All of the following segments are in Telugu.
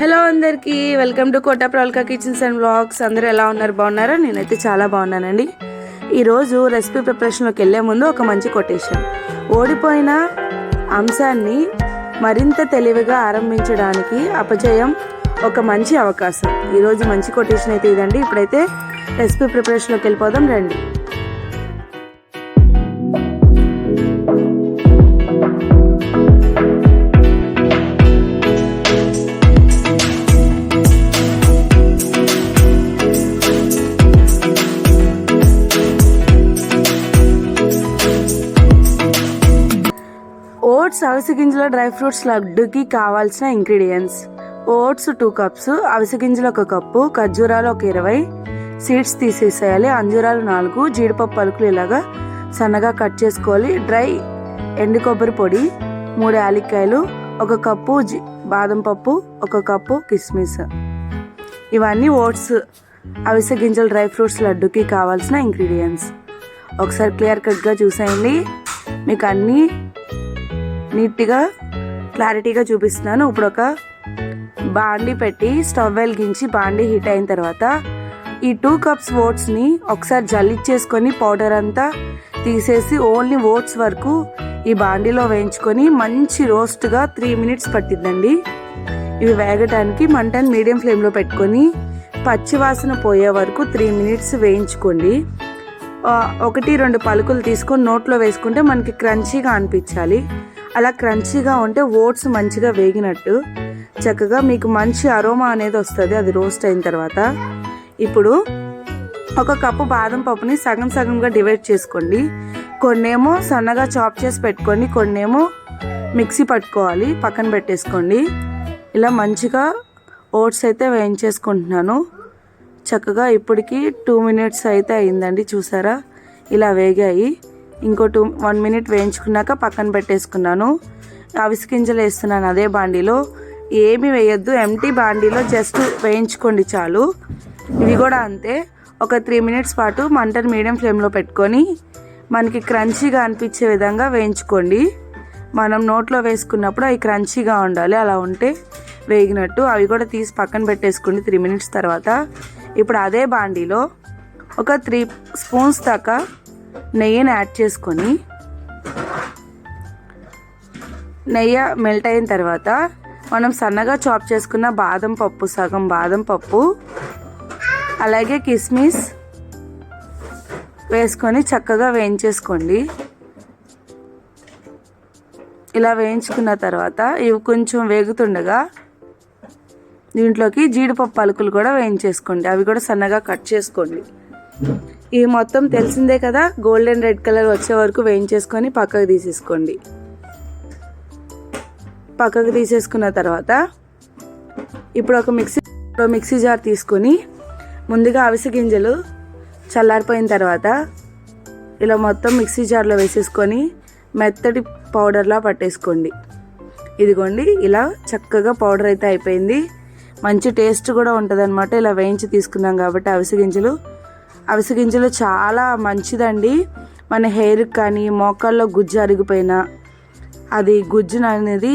హలో అందరికీ వెల్కమ్ టు కోట ప్రాల్కా కిచెన్స్ అండ్ బ్లాగ్స్ అందరూ ఎలా ఉన్నారు? బాగున్నారా? నేనైతే చాలా బాగున్నానండి. ఈరోజు రెసిపీ ప్రిపరేషన్లోకి వెళ్ళే ముందు ఒక మంచి కొటేషన్. ఓడిపోయిన అంశాన్ని మరింత తెలివిగా ఆరంభించడానికి అపజయం ఒక మంచి అవకాశం. ఈరోజు మంచి కొటేషన్ అయితే ఇదండి. ఇప్పుడైతే రెసిపీ ప్రిపరేషన్లోకి వెళ్ళిపోదాం రండి. ఓట్స్ అవిసె గింజల డ్రై ఫ్రూట్స్ లడ్డుకి కావాల్సిన ఇంగ్రీడియంట్స్. ఓట్స్ టూ కప్స్ అవిసె గింజలు ఒక కప్పు ఖర్జూరాలు ఒక ఇరవై. సీడ్స్ తీసేసేయాలి అంజూరాలు నాలుగు జీడిపప్పు పలుకులు ఇలాగా సన్నగా కట్ చేసుకోవాలి. డ్రై ఎండు కొబ్బరి పొడి మూడు యాలక్కాయలు ఒక కప్పు జి బాదం పప్పు ఒక కప్పు కిస్మిస్. ఇవన్నీ ఓట్స్ అవిసె గింజల డ్రై ఫ్రూట్స్ లడ్డుకి కావాల్సిన ఇంగ్రీడియంట్స్. ఒకసారి క్లియర్ కట్గా చూసేయండి. మీకు అన్నీ నీట్గా క్లారిటీగా చూపిస్తున్నాను. ఇప్పుడు ఒక బాండి పెట్టి స్టవ్ వెలిగించి బాండి హీట్ అయిన తర్వాత ఈ టూ కప్స్ ఓట్స్ని ఒకసారి జల్లిచ్చేసుకొని పౌడర్ అంతా తీసేసి ఓన్లీ ఓట్స్ వరకు ఈ బాండీలో వేయించుకొని మంచి రోస్ట్గా త్రీ మినిట్స్ పట్టిద్దండి. ఇవి వేగటానికి మంటను మీడియం ఫ్లేమ్లో పెట్టుకొని పచ్చివాసన పోయే వరకు త్రీ మినిట్స్ వేయించుకోండి. ఒకటి రెండు పలుకులు తీసుకొని నోట్లో వేసుకుంటే మనకి క్రంచీగా అనిపించాలి. అలా క్రంచీగా ఉంటే ఓట్స్ మంచిగా వేగినట్టు. చక్కగా మీకు మంచి అరోమా అనేది వస్తుంది అది రోస్ట్ అయిన తర్వాత. ఇప్పుడు ఒక కప్పు బాదం పప్పుని సగం సగంగా డివైడ్ చేసుకోండి. కొన్నేమో సన్నగా చాప్ చేసి పెట్టుకోండి కొన్నేమో మిక్సీ పట్టుకోవాలి పక్కన పెట్టేసుకోండి. ఇలా మంచిగా ఓట్స్ అయితే వేయించేసుకుంటున్నాను. చక్కగా ఇప్పటికి టూ మినిట్స్ అయితే అయిందండి చూసారా? ఇలా వేగాయి. ఇంకో టూ వన్ మినిట్ వేయించుకున్నాక పక్కన పెట్టేసుకున్నాను. అవిసి గింజలు వేస్తున్నాను అదే బాండీలో. ఏమి వేయద్దు ఎంటీ బాండీలో జస్ట్ వేయించుకోండి చాలు. ఇవి కూడా అంతే. ఒక త్రీ మినిట్స్ పాటు మంటను మీడియం ఫ్లేమ్లో పెట్టుకొని మనకి క్రంచీగా అనిపించే విధంగా వేయించుకోండి. మనం నోట్లో వేసుకున్నప్పుడు అవి క్రంచీగా ఉండాలి అలా ఉంటే వేగినట్టు. అవి కూడా తీసి పక్కన పెట్టేసుకోండి త్రీ మినిట్స్ తర్వాత. ఇప్పుడు అదే బాండీలో ఒక త్రీ స్పూన్స్ దాకా నెయ్యిని యాడ్ చేసుకొని నెయ్యి మెల్ట్ అయిన తర్వాత మనం సన్నగా చాప్ చేసుకున్న బాదం పప్పు సగం బాదం పప్పు అలాగే కిస్మిస్ వేసుకొని చక్కగా వేయించేసుకోండి. ఇలా వేయించుకున్న తర్వాత ఇవి కొంచెం వేగుతుండగా దీంట్లోకి జీడిపప్పు పలుకులు కూడా వేయించేసుకోండి. అవి కూడా సన్నగా కట్ చేసుకోండి. ఇవి మొత్తం తెలిసిందే కదా గోల్డెన్ రెడ్ కలర్ వచ్చే వరకు వేయించేసుకొని పక్కకు తీసేసుకోండి. పక్కకు తీసేసుకున్న తర్వాత ఇప్పుడు ఒక మిక్సీ మిక్సీ జార్ తీసుకొని ముందుగా అవిసె గింజలు చల్లారిపోయిన తర్వాత ఇలా మొత్తం మిక్సీ జార్లో వేసేసుకొని మెత్తటి పౌడర్లా పట్టేసుకోండి. ఇదిగోండి ఇలా చక్కగా పౌడర్ అయితే అయిపోయింది. మంచి టేస్ట్ కూడా ఉంటుంది అనమాట ఇలా వేయించి తీసుకున్నాం కాబట్టి అవిసె గింజలు అవిసె గింజలు చాలా మంచిదండి. మన హెయిర్ కానీ మోకాల్లో గుజ్జు అరిగిపోయినా అది గుజ్జు అనేది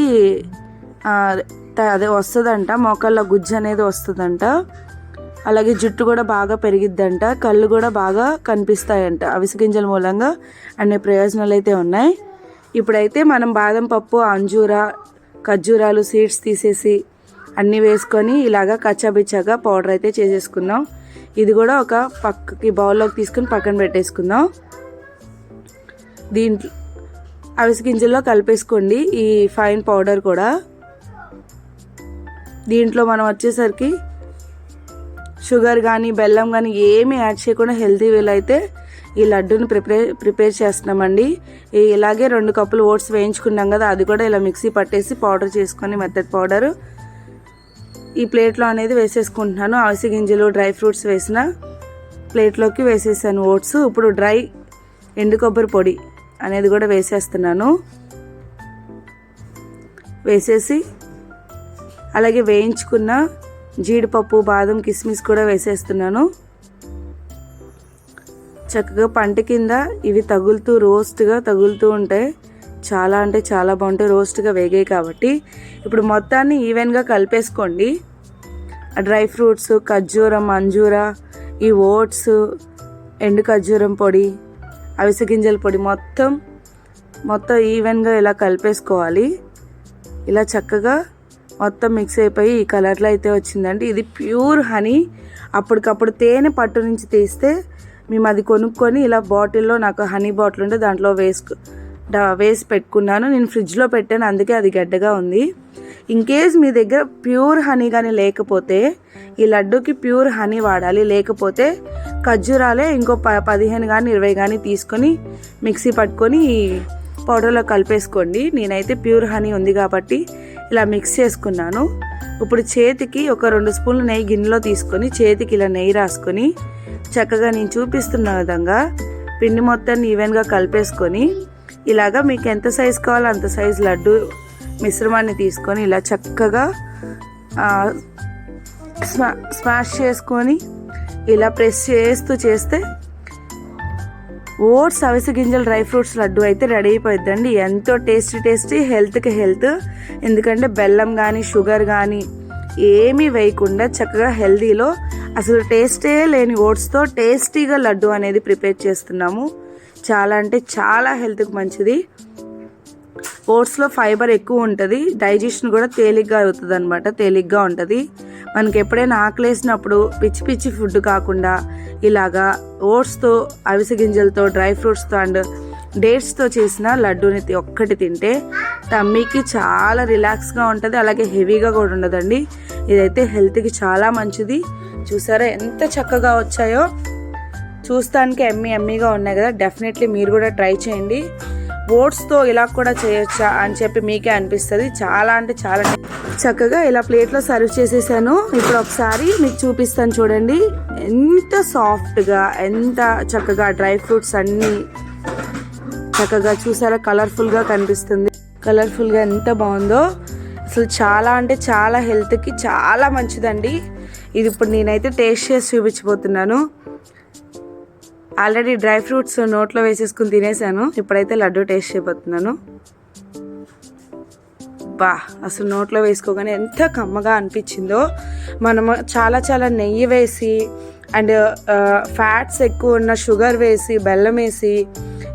అదే వస్తుందంట మోకాల్లో గుజ్జు అనేది వస్తుందంట. అలాగే జుట్టు కూడా బాగా పెరిగిద్దంట కళ్ళు కూడా బాగా కనిపిస్తాయంట అవిసె గింజల మూలంగా అన్ని ప్రయోజనాలు అయితే ఉన్నాయి. ఇప్పుడైతే మనం బాదం పప్పు అంజూర ఖర్జూరాలు సీడ్స్ తీసేసి అన్నీ వేసుకొని ఇలాగా కచ్చాబిచ్చాగా పౌడర్ అయితే చేసేసుకున్నాం. ఇది కూడా ఒక పక్కకి బౌల్లోకి తీసుకుని పక్కన పెట్టేసుకుందాం. దీంట్లో అవిసి గింజల్లో కలిపేసుకోండి ఈ ఫైన్ పౌడర్ కూడా. దీంట్లో మనం వచ్చేసరికి షుగర్ కానీ బెల్లం కానీ ఏమీ యాడ్ చేయకుండా హెల్తీ వేలు అయితే ఈ లడ్డూని ప్రిపేర్ ప్రిపేర్ చేస్తున్నామండి. ఇలాగే రెండు కప్పులు ఓట్స్ వేయించుకున్నాం కదా అది కూడా ఇలా మిక్సీ పట్టేసి పౌడర్ చేసుకొని మెత్తటి పౌడర్ ఈ ప్లేట్లో అనేది వేసేసుకుంటున్నాను. అవిసె గింజలు డ్రై ఫ్రూట్స్ వేసిన ప్లేట్లోకి వేసేసాను ఓట్స్. ఇప్పుడు డ్రై ఎండు కొబ్బరి పొడి అనేది కూడా వేసేస్తున్నాను. వేసేసి అలాగే వేయించుకున్న జీడిపప్పు బాదం కిస్మిస్ కూడా వేసేస్తున్నాను. చక్కగా పంట కింద ఇవి తగులుతూ రోస్ట్గా తగులుతూ ఉంటాయి చాలా అంటే చాలా బాగుంటాయి రోస్ట్గా వేగాయి కాబట్టి. ఇప్పుడు మొత్తాన్ని ఈవెన్గా కలిపేసుకోండి. డ్రై ఫ్రూట్స్ ఖర్జూరం అంజూరా ఈ ఓట్స్ ఎండు ఖర్జూరం పొడి అవిసె గింజల పొడి మొత్తం మొత్తం ఈవెన్గా ఇలా కలిపేసుకోవాలి. ఇలా చక్కగా మొత్తం మిక్స్ అయిపోయి ఈ కలర్లో అయితే వచ్చిందండి. ఇది ప్యూర్ హనీ అప్పటికప్పుడు తేనె పట్టు నుంచి తీస్తే మేము అది కొనుక్కొని ఇలా బాటిల్లో నాకు హనీ బాటిల్ ఉంటే దాంట్లో వేసుకు వేసి పెట్టుకున్నాను. నేను ఫ్రిడ్జ్లో పెట్టాను. అందుకే అది గడ్డగా ఉంది. ఇన్ కేస్ మీ దగ్గర ప్యూర్ హనీ కానీ లేకపోతే ఈ లడ్డూకి ప్యూర్ హనీ వాడాలి. లేకపోతే ఖర్జూరాలే ఇంకో ప పదిహేను కానీ ఇరవై కానీ తీసుకొని మిక్సీ పట్టుకొని ఈ పౌడర్లో కలిపేసుకోండి. నేనైతే ప్యూర్ హనీ ఉంది కాబట్టి ఇలా మిక్స్ చేసుకున్నాను. ఇప్పుడు చేతికి ఒక రెండు స్పూన్లు నెయ్యి గిన్నెలో తీసుకొని చేతికి ఇలా నెయ్యి రాసుకొని చక్కగా నేను చూపిస్తున్న విధంగా పిండి మొత్తాన్ని ఈవెన్గా కలిపేసుకొని ఇలాగా మీకు ఎంత సైజ్ కావాలో అంత సైజు లడ్డు మిశ్రమాన్ని తీసుకొని ఇలా చక్కగా స్మా స్మాష్ చేసుకొని ఇలా ప్రెస్ చేస్తూ చేస్తే ఓట్స్ అవిసె గింజల డ్రై ఫ్రూట్స్ లడ్డు అయితే రెడీ అయిపోద్దండి ఎంతో టేస్టీ టేస్టీ హెల్త్కి హెల్త్. ఎందుకంటే బెల్లం కానీ షుగర్ కానీ ఏమీ వేయకుండా చక్కగా హెల్తీలో అసలు టేస్టే లేని ఓట్స్తో టేస్టీగా లడ్డు అనేది ప్రిపేర్ చేస్తున్నాము. చాలా అంటే చాలా హెల్త్కి మంచిది. ఓట్స్లో ఫైబర్ ఎక్కువ ఉంటుంది. డైజెషన్ కూడా తేలిగ్గా అవుతుంది అనమాట తేలిగ్గా ఉంటుంది. మనకి ఎప్పుడైనా ఆకలేసినప్పుడు పిచ్చి పిచ్చి ఫుడ్ కాకుండా ఇలాగా ఓట్స్తో అవిసె గింజలతో డ్రై ఫ్రూట్స్తో అండ్ డేట్స్తో చేసిన లడ్డూని ఒక్కటి తింటే టమ్మీకి చాలా రిలాక్స్గా ఉంటుంది. అలాగే హెవీగా కూడా ఉండదండి. ఇదైతే హెల్త్కి చాలా మంచిది. చూసారా ఎంత చక్కగా వచ్చాయో? చూస్తానికి ఎమ్మి ఎమ్మిగా ఉన్నాయి కదా డెఫినెట్లీ మీరు కూడా ట్రై చేయండి. ఓట్స్తో ఇలా కూడా చేయొచ్చా అని చెప్పి మీకే అనిపిస్తుంది. చాలా అంటే చాలా చక్కగా ఇలా ప్లేట్లో సర్వ్ చేసేసాను. ఇప్పుడు ఒకసారి మీకు చూపిస్తాను చూడండి. ఎంత సాఫ్ట్గా ఎంత చక్కగా డ్రై ఫ్రూట్స్ అన్నీ చక్కగా చూసారా? కలర్ఫుల్గా కనిపిస్తుంది. కలర్ఫుల్గా ఎంత బాగుందో. అసలు చాలా అంటే చాలా హెల్త్కి చాలా మంచిదండి. ఇది ఇప్పుడు నేనైతే టేస్ట్ చేసి చూపించబోతున్నాను. ఆల్రెడీ డ్రై ఫ్రూట్స్ నోట్లో వేసేసుకుని తినేసాను. ఇప్పుడైతే లడ్డు టేస్ట్ చేయబోతున్నాను బా అసలు నోట్లో వేసుకోగానే ఎంత కమ్మగా అనిపించిందో. మనము చాలా చాలా నెయ్యి వేసి అండ్ ఫ్యాట్స్ ఎక్కువ ఉన్న షుగర్ వేసి బెల్లం వేసి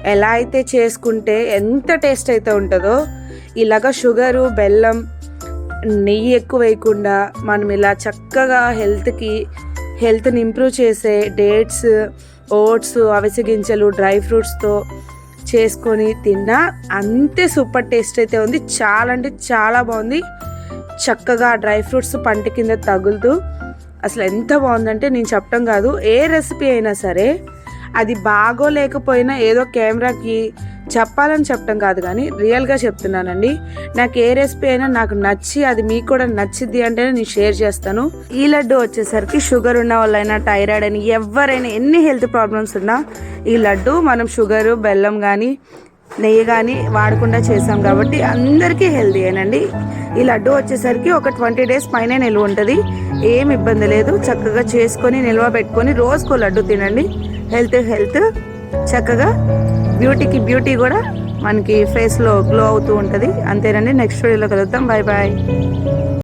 ఎలా అయితే చేసుకుంటే ఎంత టేస్ట్ అయితే ఉంటుందో ఇలాగ షుగరు బెల్లం నెయ్యి ఎక్కువ వేయకుండా మనం ఇలా చక్కగా హెల్త్కి హెల్త్ని ఇంప్రూవ్ చేసే డేట్స్ ఓట్స్ అవిసె గింజలు డ్రై ఫ్రూట్స్తో చేసుకొని తిన్నా అంతే సూపర్ టేస్ట్ అయితే ఉంది. చాలా అంటే చాలా బాగుంది. చక్కగా డ్రై ఫ్రూట్స్ పంట కింద తగులుతూ అసలు ఎంత బాగుందంటే నేను చెప్పడం కాదు. ఏ రెసిపీ అయినా సరే అది బాగోలేకపోయినా ఏదో కెమెరాకి చెప్పాలని చెప్పడం కాదు కానీ రియల్గా చెప్తున్నానండి. నాకు ఏ రెసిపీ అయినా నాకు నచ్చి అది మీకు కూడా నచ్చిద్ది అంటే నేను షేర్ చేస్తాను. ఈ లడ్డు వచ్చేసరికి షుగర్ ఉన్న వాళ్ళైనా థైరాయిడ్ అని ఎవరైనా ఎన్ని హెల్త్ ప్రాబ్లమ్స్ ఉన్నా ఈ లడ్డు మనం షుగరు బెల్లం కానీ నెయ్యి కానీ వాడకుండా చేసాం కాబట్టి అందరికీ హెల్దీ ఏనండి. ఈ లడ్డు వచ్చేసరికి ఒక ట్వంటీ డేస్ పైన నిల్వ ఉంటుంది. ఏం ఇబ్బంది లేదు. చక్కగా చేసుకొని నిల్వ పెట్టుకొని రోజుకో లడ్డు తినండి. హెల్త్ హెల్త్ చక్కగా బ్యూటీకి బ్యూటీ కూడా మనకి ఫేస్లో గ్లో అవుతూ ఉంటుంది. అంతేనండి నెక్స్ట్ వీడియోలో కలుద్దాం. Bye bye